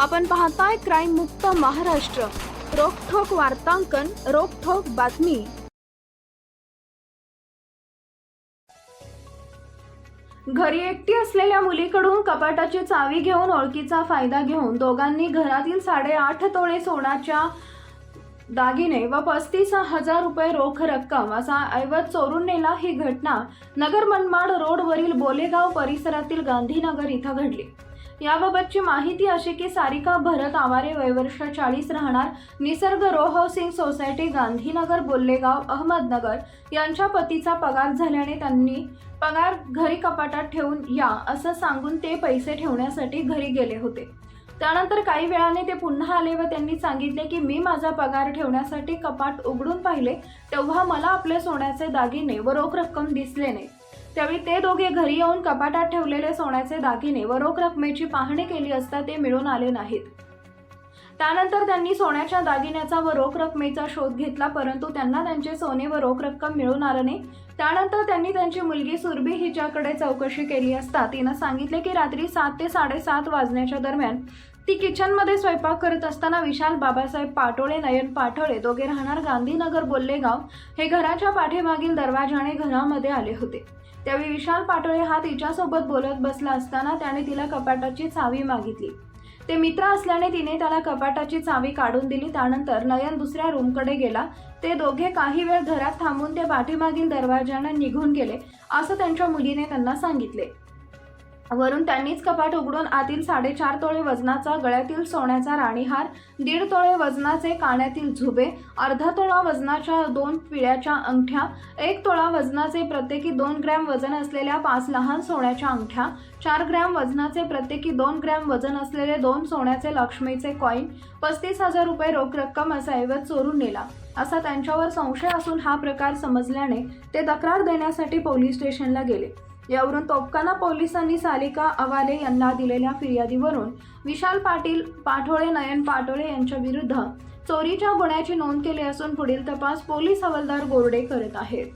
आपण पाहताय क्राईम मुक्त महाराष्ट्र. रोखोक वार्तांकन रोखोक बातमी. घरी एकटी असलेल्या मुलीकडून कपाटाची चावी घेऊन ओळखीचा फायदा घेऊन दोघांनी घरातील साडेआठ तोळे सोन्याच्या दागिने व पस्तीस हजार रुपये रोख रक्कम असा ऐवज चोरून नेला ही घटना नगर मनमाड रोडवरील बोलेगाव परिसरातील गांधीनगर इथं घडली. याबाबतची माहिती अशी की सारिका भरत आवारे वयवर्ष चाळीस राहणार. Nisarg row housing society Gandhinagar Bollegaon Ahmednagar यांच्या पतीचा पगार झाल्याने त्यांनी पगार घरी कपाटात ठेवून या असं सांगून ते पैसे ठेवण्यासाठी घरी गेले होते. त्यानंतर काही वेळाने ते पुन्हा आले व त्यांनी सांगितले की मी माझा पगार ठेवण्यासाठी कपाट उघडून पाहिले तेव्हा मला आपले सोन्याचे दागिने व रोख रक्कम दिसले नाही. त्यावेळी ते दोघे घरी येऊन कपाटात ठेवलेले सोन्याचे दागिने व रोख रकमेची पाहणी केली असता ते मिळून आले नाहीत. त्यानंतर त्यांनी सोन्याच्या दागिन्याचा व रोख रकमेचा शोध घेतला परंतु त्यांना त्यांचे सोने व रोख रक्कम मिळून आलं नाही. त्यानंतर त्यांनी त्यांची मुलगी सुरभी हिच्याकडे चौकशी केली असता तिनं सांगितले की रात्री सात ते साडेसात वाजण्याच्या दरम्यान ती किचनमध्ये स्वयंपाक करत असताना विशाल बाबासाहेब पाटोळे नयन पाटोळे दोघे राहणार गांधीनगर बोल्लेगाव हे घराच्या पाठीमागील दरवाजाने घरामध्ये आले होते. त्यावेळी विशाल पाटोळे हा तिच्यासोबत बोलत बसला असताना त्याने तिला कपाटाची चावी मागितली. ते मित्र असल्याने तिने त्याला कपाटाची चावी काढून दिली. त्यानंतर नयन दुसऱ्या रूमकडे गेला. ते दोघे काही वेळ घरात थांबून ते पाठीमागील दरवाज्यानं निघून गेले असं त्यांच्या मुलीने त्यांना सांगितले. वरून त्यांनीच कपाट उघडून आतील साडेचार तोळे वजनाचा गळ्यातील सोन्याचा राणीहार दीड तोळे वजनाचे काण्यातील झुबे अर्धा तोळा वजनाच्या दोन पिळ्याच्या अंगठ्या एक तोळा वजनाचे प्रत्येकी दोन ग्रॅम वजन असलेल्या पाच लहान सोन्याच्या अंगठ्या चार ग्रॅम वजनाचे प्रत्येकी दोन ग्रॅम वजन असलेले दोन सोन्याचे लक्ष्मीचे कॉईन पस्तीस हजार रुपये रोख रक्कम असा ऐवज चोरून नेला. असा त्यांच्यावर संशय असून हा प्रकार समजल्याने ते तक्रार देण्यासाठी पोलीस स्टेशनला गेले. यावरून तोपकाना पोलिसांनी सालिका अवाले यांना दिलेल्या फिर्यादीवरून विशाल पाटील पाठोळे नयन पाटोळे यांच्या विरुद्ध चोरीच्या गुन्ह्याची नोंद केली असून पुढील तपास पोलीस हवालदार गोरडे करत आहेत.